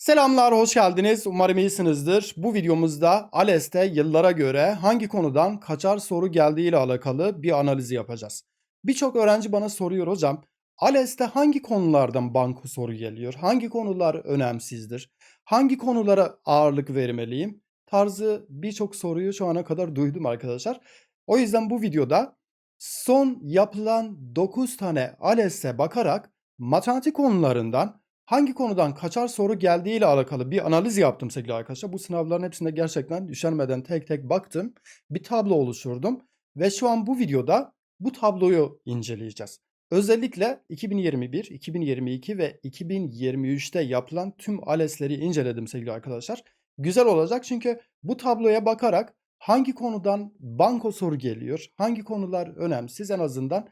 Selamlar, hoş geldiniz. Umarım iyisinizdir. Bu videomuzda ALES'te yıllara göre hangi konudan kaçar soru geldiği ile alakalı bir analizi yapacağız. Birçok öğrenci bana soruyor hocam, ALES'te hangi konulardan banko soru geliyor? Hangi konular önemsizdir? Hangi konulara ağırlık vermeliyim? Tarzı birçok soruyu şu ana kadar duydum arkadaşlar. O yüzden bu videoda son yapılan 9 tane ALES'e bakarak matematik konularından hangi konudan kaçar soru geldiği ile alakalı bir analiz yaptım sevgili arkadaşlar. Bu sınavların hepsinde gerçekten üşenmeden tek tek baktım. Bir tablo oluşturdum ve şu an bu videoda bu tabloyu inceleyeceğiz. Özellikle 2021, 2022 ve 2023'te yapılan tüm ALES'leri inceledim sevgili arkadaşlar. Güzel olacak çünkü bu tabloya bakarak hangi konudan banko soru geliyor, hangi konular önemsiz en azından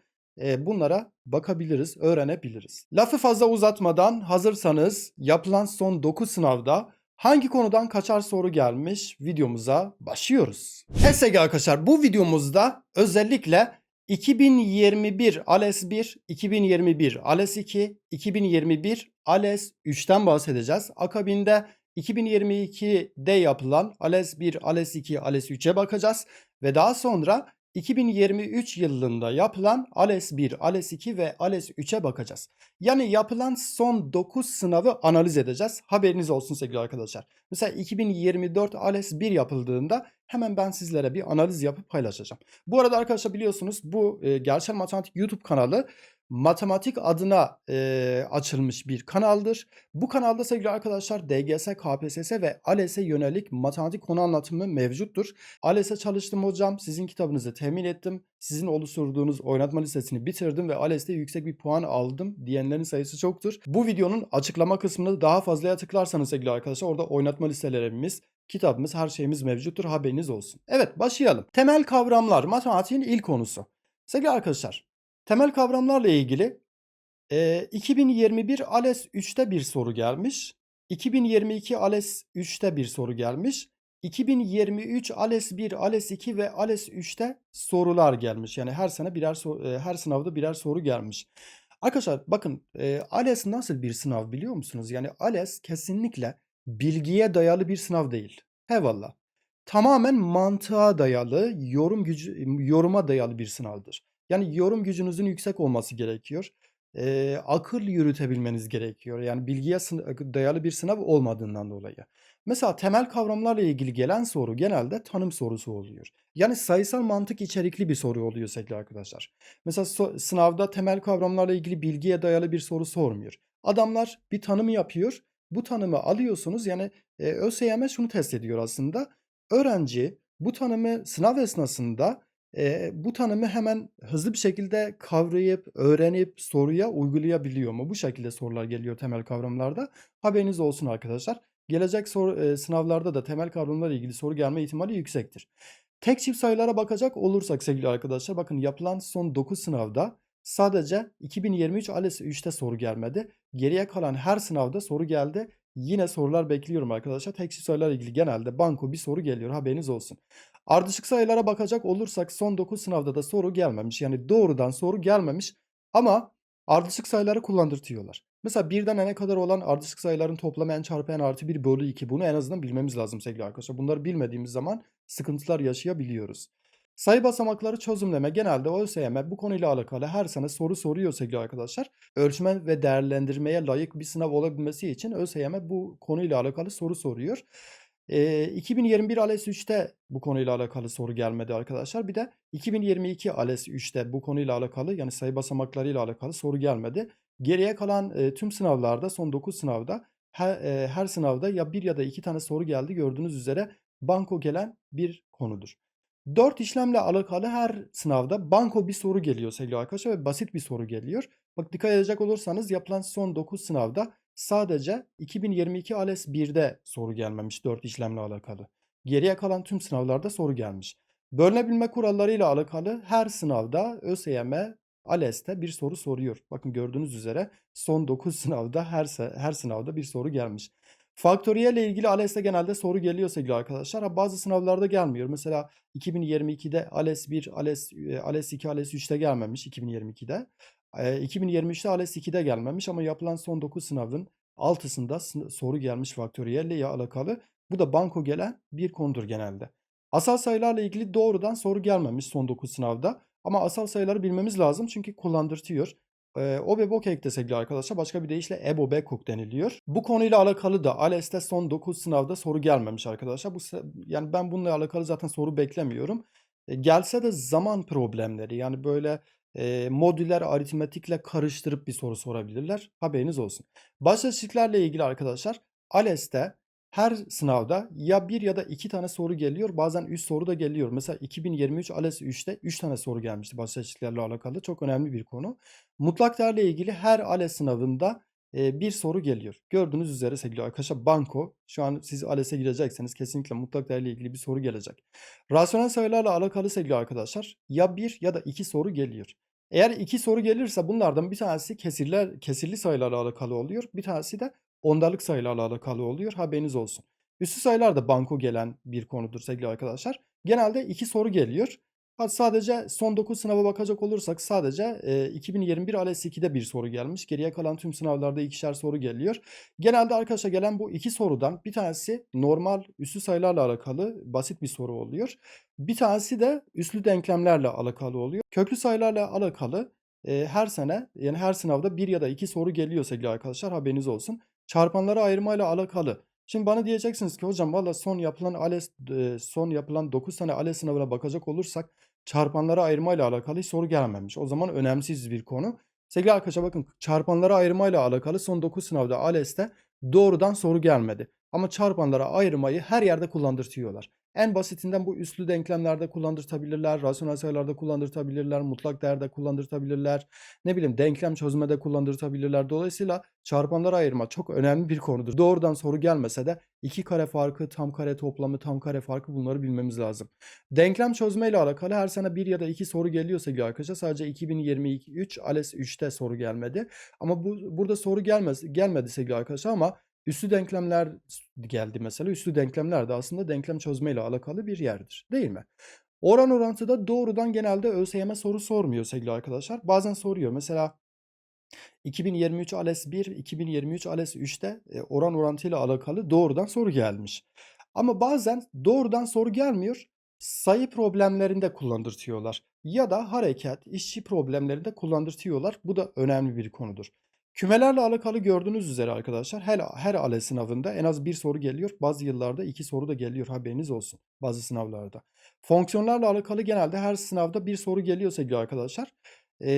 bunlara bakabiliriz, öğrenebiliriz. Lafı fazla uzatmadan hazırsanız yapılan son 9 sınavda hangi konudan kaçar soru gelmiş videomuza başlıyoruz. HSG arkadaşlar bu videomuzda özellikle 2021 ALES 1, 2021 ALES 2, 2021 ALES 3'ten bahsedeceğiz. Akabinde 2022'de yapılan ALES 1, ALES 2, ALES 3'e bakacağız ve daha sonra 2023 yılında yapılan ALES 1, ALES 2 ve ALES 3'e bakacağız. Yani yapılan son 9 sınavı analiz edeceğiz. Haberiniz olsun sevgili arkadaşlar. Mesela 2024 ALES 1 yapıldığında hemen ben sizlere bir analiz yapıp paylaşacağım. Bu arada arkadaşlar biliyorsunuz bu e, Gerçel Matematik YouTube kanalı matematik adına e, açılmış bir kanaldır. Bu kanalda sevgili arkadaşlar DGS, KPSS ve ALES'e yönelik matematik konu anlatımı mevcuttur. ALES'e çalıştım hocam. Sizin kitabınızı temin ettim. Sizin oluşturduğunuz oynatma listesini bitirdim ve ALES'te yüksek bir puan aldım diyenlerin sayısı çoktur. Bu videonun açıklama kısmını daha fazlaya tıklarsanız sevgili arkadaşlar orada oynatma listelerimiz, kitabımız, her şeyimiz mevcuttur. Haberiniz olsun. Evet başlayalım. Temel kavramlar matematiğin ilk konusu. Sevgili arkadaşlar Temel kavramlarla ilgili e, 2021 ALES 3'te bir soru gelmiş. 2022 ALES 3'te bir soru gelmiş. 2023 ALES 1, ALES 2 ve ALES 3'te sorular gelmiş. Yani her sene birer her sınavda birer soru gelmiş. Arkadaşlar bakın ALES nasıl bir sınav biliyor musunuz? Yani ALES kesinlikle bilgiye dayalı bir sınav değil. Eyvallah. Tamamen mantığa dayalı, yorum gücü, yoruma dayalı bir sınavdır. Yani yorum gücünüzün yüksek olması gerekiyor. Eee, akıl yürütebilmeniz gerekiyor. Yani bilgiye dayalı bir sınav olmadığından dolayı. Mesela temel kavramlarla ilgili gelen soru genelde tanım sorusu oluyor. Yani sayısal mantık içerikli bir soru oluyor sevgili arkadaşlar. Mesela so- sınavda temel kavramlarla ilgili bilgiye dayalı bir soru sormuyor. Adamlar bir tanımı yapıyor. Bu tanımı alıyorsunuz. Yani e, ÖSYM şunu test ediyor aslında. Öğrenci bu tanımı sınav esnasında Eee, bu tanımı hemen hızlı bir şekilde kavrayıp, öğrenip soruya uygulayabiliyor mu? Bu şekilde sorular geliyor temel kavramlarda. Haberiniz olsun arkadaşlar. Gelecek soru, eee, sınavlarda da temel kavramlarla ilgili soru gelme ihtimali yüksektir. Tek çift sayılara bakacak olursak sevgili arkadaşlar bakın yapılan son 9 sınavda sadece 2023 ALES 3'te soru gelmedi. Geriye kalan her sınavda soru geldi. Yine sorular bekliyorum arkadaşlar. Tek çift sayılarla ilgili genelde banko bir soru geliyor haberiniz olsun. Ardışık sayılara bakacak olursak son 9 sınavda da soru gelmemiş. Yani doğrudan soru gelmemiş ama ardışık sayıları kullandırtıyorlar. Mesela birden n'e kadar olan ardışık sayıların toplamı n çarpı n artı 1 bölü 2. Bunu en azından bilmemiz lazım sevgili arkadaşlar. Bunları bilmediğimiz zaman sıkıntılar yaşayabiliyoruz. Sayı basamakları çözümleme genelde ÖSYM bu konuyla alakalı her sene soru soruyor sevgili arkadaşlar. Ölçme ve değerlendirmeye layık bir sınav olabilmesi için ÖSYM bu konuyla alakalı soru soruyor. Eee, 2021 ALES 3'te bu konuyla alakalı soru gelmedi arkadaşlar. Bir de 2022 ALES 3'te bu konuyla alakalı yani sayı basamaklarıyla alakalı soru gelmedi. Geriye kalan e, tüm sınavlarda son 9 sınavda her, e, her sınavda ya bir ya da iki tane soru geldi gördüğünüz üzere banko gelen bir konudur. 4 işlemle alakalı her sınavda banko bir soru geliyor sevgili arkadaşlar ve basit bir soru geliyor. Bak dikkat edecek olursanız yapılan son 9 sınavda sadece 2022 ALES 1'de soru gelmemiş 4 işlemle alakalı. Geriye kalan tüm sınavlarda soru gelmiş. Bölünebilme kurallarıyla alakalı her sınavda ÖSYM ALES'te bir soru soruyor. Bakın gördüğünüz üzere son 9 sınavda her her sınavda bir soru gelmiş. Faktöriyel ile ilgili ALES'te genelde soru geliyor sevgili arkadaşlar. Bazı sınavlarda gelmiyor. Mesela 2022'de ALES 1, ALES, e, ALES 2, ALES 3'te gelmemiş 2022'de. E, 2023'te ALES 2'de gelmemiş ama yapılan son 9 sınavın altısında sın- soru gelmiş faktöriyelle ile alakalı. Bu da banko gelen bir konudur genelde. Asal sayılarla ilgili doğrudan soru gelmemiş son 9 sınavda. Ama asal sayıları bilmemiz lazım çünkü kullandırtıyor. Ee, OBEBOK ekte sevgili arkadaşlar. Başka bir deyişle EBOBEKOK deniliyor. Bu konuyla alakalı da ALES'te son 9 sınavda soru gelmemiş arkadaşlar. Bu yani ben bununla alakalı zaten soru beklemiyorum. E, gelse de zaman problemleri yani böyle e, modüler aritmetikle karıştırıp bir soru sorabilirler. Haberiniz olsun. Başlaşıklarla ilgili arkadaşlar ALES'te her sınavda ya bir ya da iki tane soru geliyor. Bazen 3 soru da geliyor. Mesela 2023 ALES 3'te 3 tane soru gelmişti başlaşıklarla alakalı. Çok önemli bir konu. Mutlak değerle ilgili her ALES sınavında bir soru geliyor. Gördüğünüz üzere sevgili arkadaşlar banko şu an siz ALES'e girecekseniz kesinlikle mutlak değerle ilgili bir soru gelecek. Rasyonel sayılarla alakalı sevgili arkadaşlar ya bir ya da iki soru geliyor. Eğer iki soru gelirse bunlardan bir tanesi kesirler, kesirli sayılarla alakalı oluyor. Bir tanesi de ondalık sayılarla alakalı oluyor. Haberiniz olsun. Üstü sayılar da banko gelen bir konudur sevgili arkadaşlar. Genelde iki soru geliyor. Sadece son 9 sınava bakacak olursak sadece e, 2021 ALES 2'de bir soru gelmiş. Geriye kalan tüm sınavlarda ikişer soru geliyor. Genelde arkadaşa gelen bu iki sorudan bir tanesi normal üslü sayılarla alakalı basit bir soru oluyor. Bir tanesi de üslü denklemlerle alakalı oluyor. Köklü sayılarla alakalı e, her sene yani her sınavda bir ya da iki soru geliyor sevgili arkadaşlar haberiniz olsun. Çarpanlara ayırmayla alakalı. Şimdi bana diyeceksiniz ki hocam valla son yapılan ALES e, son yapılan 9 tane ALES sınavına bakacak olursak çarpanlara ayırmayla alakalı hiç soru gelmemiş. O zaman önemsiz bir konu. Sevgili arkadaşlar bakın çarpanlara ayırmayla alakalı son 9 sınavda ALES'te doğrudan soru gelmedi. Ama çarpanlara ayırmayı her yerde kullandırtıyorlar. En basitinden bu üslü denklemlerde kullandırtabilirler, rasyonel sayılarda kullandırtabilirler, mutlak değerde kullandırtabilirler, ne bileyim denklem çözmede kullandırtabilirler. Dolayısıyla çarpanlara ayırma çok önemli bir konudur. Doğrudan soru gelmese de iki kare farkı, tam kare toplamı, tam kare farkı bunları bilmemiz lazım. Denklem çözme ile alakalı her sene bir ya da iki soru geliyor sevgili arkadaşlar. Sadece 2023 ALES 3'te soru gelmedi. Ama bu burada soru gelmez, gelmedi sevgili arkadaşlar ama üslü denklemler geldi mesela. Üslü denklemler de aslında denklem çözme ile alakalı bir yerdir. Değil mi? Oran orantıda doğrudan genelde ÖSYM soru sormuyor sevgili arkadaşlar. Bazen soruyor. Mesela 2023 ALES 1, 2023 ALES 3'te e, oran orantıyla alakalı doğrudan soru gelmiş. Ama bazen doğrudan soru gelmiyor. Sayı problemlerinde kullandırtıyorlar. Ya da hareket, işçi problemlerinde kullandırtıyorlar. Bu da önemli bir konudur. Kümelerle alakalı gördüğünüz üzere arkadaşlar her, her ALES sınavında en az bir soru geliyor. Bazı yıllarda iki soru da geliyor haberiniz olsun bazı sınavlarda. Fonksiyonlarla alakalı genelde her sınavda bir soru geliyor sevgili arkadaşlar. Ee,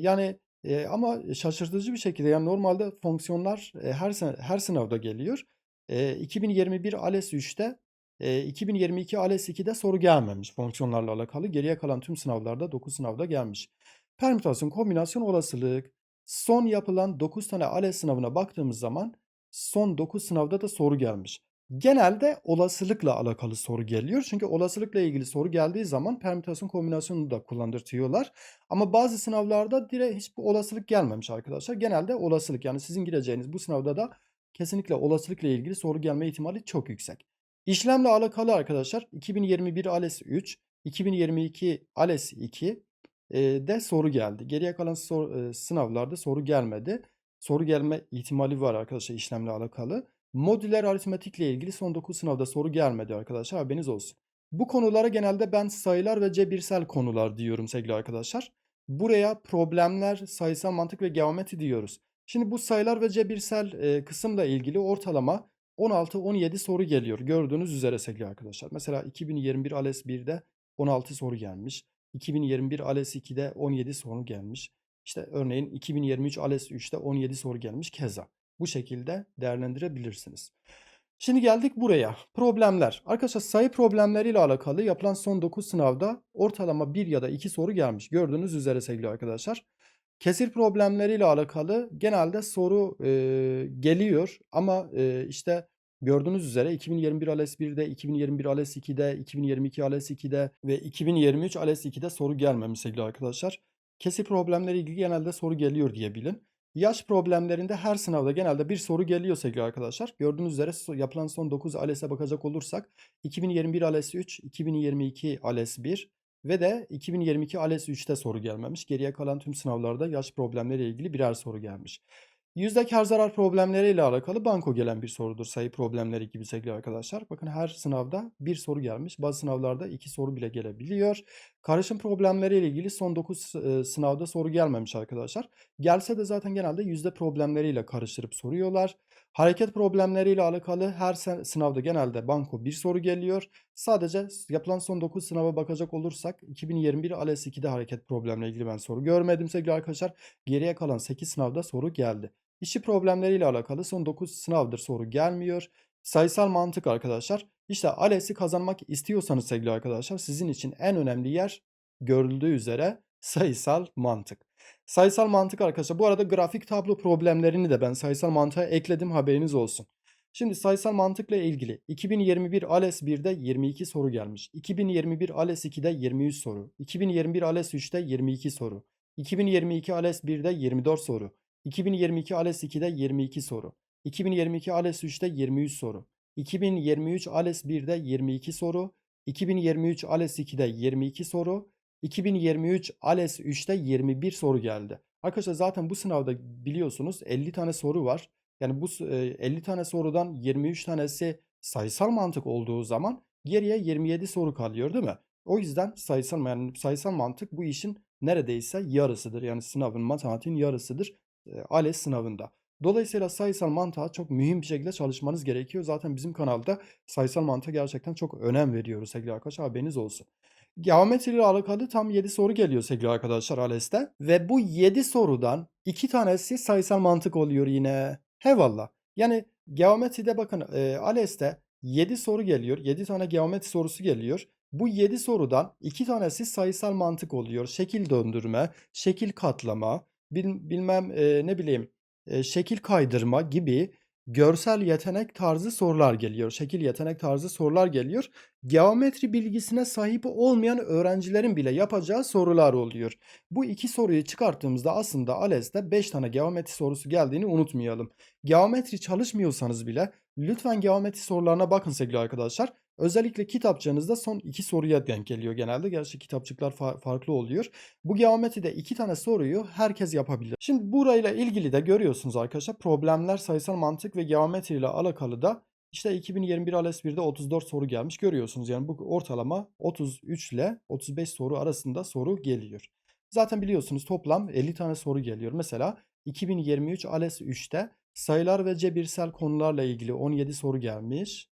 yani e, ama şaşırtıcı bir şekilde yani normalde fonksiyonlar e, her her sınavda geliyor. E, 2021 ALES 3'te e, 2022 ALES 2'de soru gelmemiş fonksiyonlarla alakalı. Geriye kalan tüm sınavlarda 9 sınavda gelmiş. Permütasyon, kombinasyon, olasılık. Son yapılan 9 tane ALES sınavına baktığımız zaman son 9 sınavda da soru gelmiş. Genelde olasılıkla alakalı soru geliyor. Çünkü olasılıkla ilgili soru geldiği zaman permütasyon kombinasyonunu da kullandırtıyorlar. Ama bazı sınavlarda direkt hiçbir olasılık gelmemiş arkadaşlar. Genelde olasılık yani sizin gireceğiniz bu sınavda da kesinlikle olasılıkla ilgili soru gelme ihtimali çok yüksek. İşlemle alakalı arkadaşlar 2021 ALES 3, 2022 ALES 2 e, de soru geldi. Geriye kalan sor- sınavlarda soru gelmedi. Soru gelme ihtimali var arkadaşlar işlemle alakalı. Modüler aritmetikle ilgili son 9 sınavda soru gelmedi arkadaşlar haberiniz olsun. Bu konulara genelde ben sayılar ve cebirsel konular diyorum sevgili arkadaşlar. Buraya problemler, sayısal mantık ve geometri diyoruz. Şimdi bu sayılar ve cebirsel e, kısımla ilgili ortalama 16-17 soru geliyor. Gördüğünüz üzere sevgili arkadaşlar. Mesela 2021 ALES 1'de 16 soru gelmiş. 2021 ALES 2'de 17 soru gelmiş. İşte örneğin 2023 ALES 3'te 17 soru gelmiş keza. Bu şekilde değerlendirebilirsiniz. Şimdi geldik buraya. Problemler. Arkadaşlar sayı problemleriyle alakalı yapılan son 9 sınavda ortalama 1 ya da 2 soru gelmiş. Gördüğünüz üzere sevgili arkadaşlar. Kesir problemleriyle alakalı genelde soru e, geliyor ama e, işte gördüğünüz üzere 2021 ALES 1'de, 2021 ALES 2'de, 2022 ALES 2'de ve 2023 ALES 2'de soru gelmemiş sevgili arkadaşlar. Kesir problemleri ilgili genelde soru geliyor diye bilin. Yaş problemlerinde her sınavda genelde bir soru geliyor sevgili arkadaşlar. Gördüğünüz üzere yapılan son 9 ALES'e bakacak olursak 2021 ALES 3, 2022 ALES 1 ve de 2022 ALES 3'te soru gelmemiş. Geriye kalan tüm sınavlarda yaş problemleriyle ilgili birer soru gelmiş. Yüzde kar zarar problemleriyle alakalı banko gelen bir sorudur. Sayı problemleri gibi sevgili arkadaşlar. Bakın her sınavda bir soru gelmiş. Bazı sınavlarda iki soru bile gelebiliyor. Karışım problemleriyle ilgili son 9 sınavda soru gelmemiş arkadaşlar. Gelse de zaten genelde yüzde problemleriyle karıştırıp soruyorlar. Hareket problemleriyle alakalı her sınavda genelde banko bir soru geliyor. Sadece yapılan son 9 sınava bakacak olursak 2021 ALES 2'de hareket problemle ilgili ben soru görmedim sevgili arkadaşlar. Geriye kalan 8 sınavda soru geldi. İşçi problemleriyle alakalı son 9 sınavdır soru gelmiyor. Sayısal mantık arkadaşlar. İşte ALES'i kazanmak istiyorsanız sevgili arkadaşlar sizin için en önemli yer görüldüğü üzere sayısal mantık. Sayısal mantık arkadaşlar. Bu arada grafik tablo problemlerini de ben sayısal mantığa ekledim haberiniz olsun. Şimdi sayısal mantıkla ilgili 2021 ALES 1'de 22 soru gelmiş. 2021 ALES 2'de 23 soru. 2021 ALES 3'te 22 soru. 2022 ALES 1'de 24 soru. 2022 ALES 2'de 22 soru. 2022 ALES 3'te 23 soru. 2023 ALES 1'de 22 soru. 2023 ALES 2'de 22 soru. 2023 ALES 3'te 21 soru geldi. Arkadaşlar zaten bu sınavda biliyorsunuz 50 tane soru var. Yani bu s- e, 50 tane sorudan 23 tanesi sayısal mantık olduğu zaman geriye 27 soru kalıyor değil mi? O yüzden sayısal yani sayısal mantık bu işin neredeyse yarısıdır. Yani sınavın matematiğin yarısıdır ALES sınavında. Dolayısıyla sayısal mantığa çok mühim bir şekilde çalışmanız gerekiyor. Zaten bizim kanalda sayısal mantığa gerçekten çok önem veriyoruz sevgili arkadaşlar haberiniz olsun. Geometri ile alakalı tam 7 soru geliyor sevgili arkadaşlar ALES'te. Ve bu 7 sorudan 2 tanesi sayısal mantık oluyor yine. Hevallah. Yani geometride bakın e, ALES'te 7 soru geliyor. 7 tane geometri sorusu geliyor. Bu 7 sorudan 2 tanesi sayısal mantık oluyor. Şekil döndürme, şekil katlama, bil- bilmem e, ne bileyim e, şekil kaydırma gibi görsel yetenek tarzı sorular geliyor. Şekil yetenek tarzı sorular geliyor geometri bilgisine sahip olmayan öğrencilerin bile yapacağı sorular oluyor. Bu iki soruyu çıkarttığımızda aslında ALES'te 5 tane geometri sorusu geldiğini unutmayalım. Geometri çalışmıyorsanız bile lütfen geometri sorularına bakın sevgili arkadaşlar. Özellikle kitapçığınızda son iki soruya denk geliyor genelde. Gerçi kitapçıklar fa- farklı oluyor. Bu geometride iki tane soruyu herkes yapabilir. Şimdi burayla ilgili de görüyorsunuz arkadaşlar problemler sayısal mantık ve geometri ile alakalı da işte 2021 ALES 1'de 34 soru gelmiş görüyorsunuz. Yani bu ortalama 33 ile 35 soru arasında soru geliyor. Zaten biliyorsunuz toplam 50 tane soru geliyor. Mesela 2023 ALES 3'te sayılar ve cebirsel konularla ilgili 17 soru gelmiş.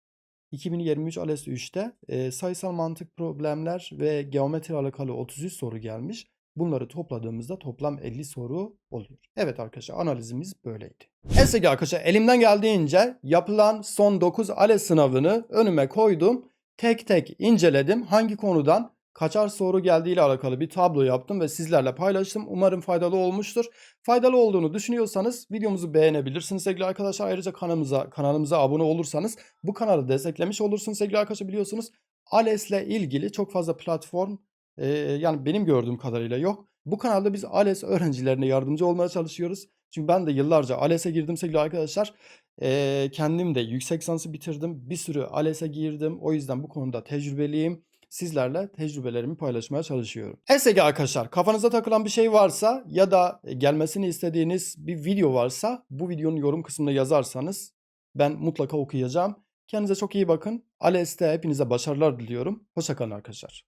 2023 ALES 3'te e, sayısal mantık problemler ve geometri alakalı 33 soru gelmiş. Bunları topladığımızda toplam 50 soru oluyor. Evet arkadaşlar analizimiz böyleydi. Evet arkadaşlar elimden geldiğince yapılan son 9 ALES sınavını önüme koydum. Tek tek inceledim. Hangi konudan kaçar soru geldiğiyle alakalı bir tablo yaptım ve sizlerle paylaştım. Umarım faydalı olmuştur. Faydalı olduğunu düşünüyorsanız videomuzu beğenebilirsiniz sevgili arkadaşlar. Ayrıca kanalımıza kanalımıza abone olursanız bu kanalı desteklemiş olursunuz sevgili arkadaşlar biliyorsunuz. ALES'le ilgili çok fazla platform e, yani benim gördüğüm kadarıyla yok. Bu kanalda biz ALES öğrencilerine yardımcı olmaya çalışıyoruz. Çünkü ben de yıllarca ALES'e girdim sevgili arkadaşlar. E, kendim de yüksek lisansı bitirdim. Bir sürü ALES'e girdim. O yüzden bu konuda tecrübeliyim. Sizlerle tecrübelerimi paylaşmaya çalışıyorum. Evet arkadaşlar kafanıza takılan bir şey varsa ya da gelmesini istediğiniz bir video varsa bu videonun yorum kısmına yazarsanız ben mutlaka okuyacağım. Kendinize çok iyi bakın. ALES'te hepinize başarılar diliyorum. Hoşçakalın arkadaşlar.